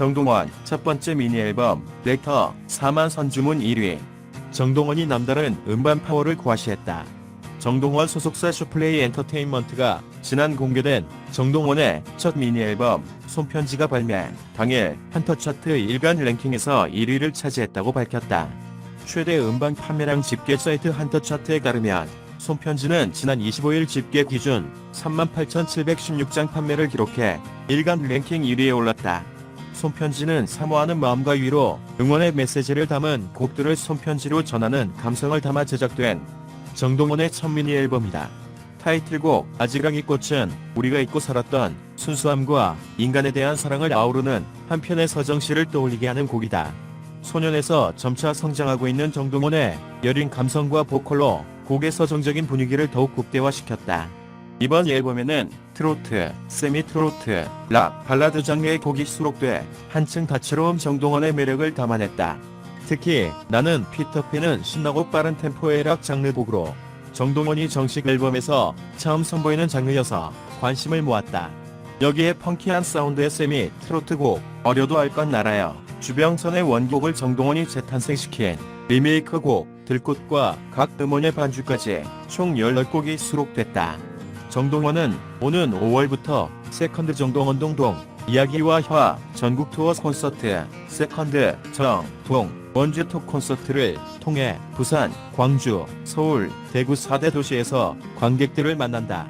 정동원 첫 번째 미니 앨범 렉터 4만 선주문 1위. 정동원이 남다른 음반 파워를 과시했다. 정동원 소속사 슈플레이 엔터테인먼트가 지난 공개된 정동원의 첫 미니 앨범 손편지가 발매 당일 한터 차트 일간 랭킹에서 1위를 차지했다고 밝혔다. 최대 음반 판매량 집계 사이트 한터 차트에 따르면 손편지는 지난 25일 집계 기준 38,716장 판매를 기록해 일간 랭킹 1위에 올랐다. 손편지는 사모하는 마음과 위로 응원의 메시지를 담은 곡들을 손편지로 전하는 감성을 담아 제작된 정동원의 첫 미니 앨범이다. 타이틀곡 아지랑이 꽃은 우리가 잊고 살았던 순수함과 인간에 대한 사랑을 아우르는 한편의 서정시를 떠올리게 하는 곡이다. 소년에서 점차 성장하고 있는 정동원의 여린 감성과 보컬로 곡의 서정적인 분위기를 더욱 극대화시켰다. 이번 앨범에는 트로트, 세미 트로트, 락, 발라드 장르의 곡이 수록돼 한층 다채로운 정동원의 매력을 담아냈다. 특히 나는 피터팬은 신나고 빠른 템포의 락 장르 곡으로 정동원이 정식 앨범에서 처음 선보이는 장르여서 관심을 모았다. 여기에 펑키한 사운드의 세미 트로트 곡 어려도 알 건 알아요. 주병선의 원곡을 정동원이 재탄생시킨 리메이크 곡 들꽃과 각 음원의 반주까지 총 18곡이 수록됐다. 정동원은 오는 5월부터 세컨드 정동원 동동 이야기와 화 전국 투어 콘서트 세컨드 정, 동, 원주 톡 콘서트를 통해 부산, 광주, 서울, 대구 4대 도시에서 관객들을 만난다.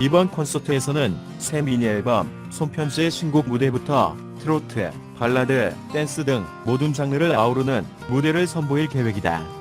이번 콘서트에서는 새 미니 앨범 손편지의 신곡 무대부터 트로트, 발라드, 댄스 등 모든 장르를 아우르는 무대를 선보일 계획이다.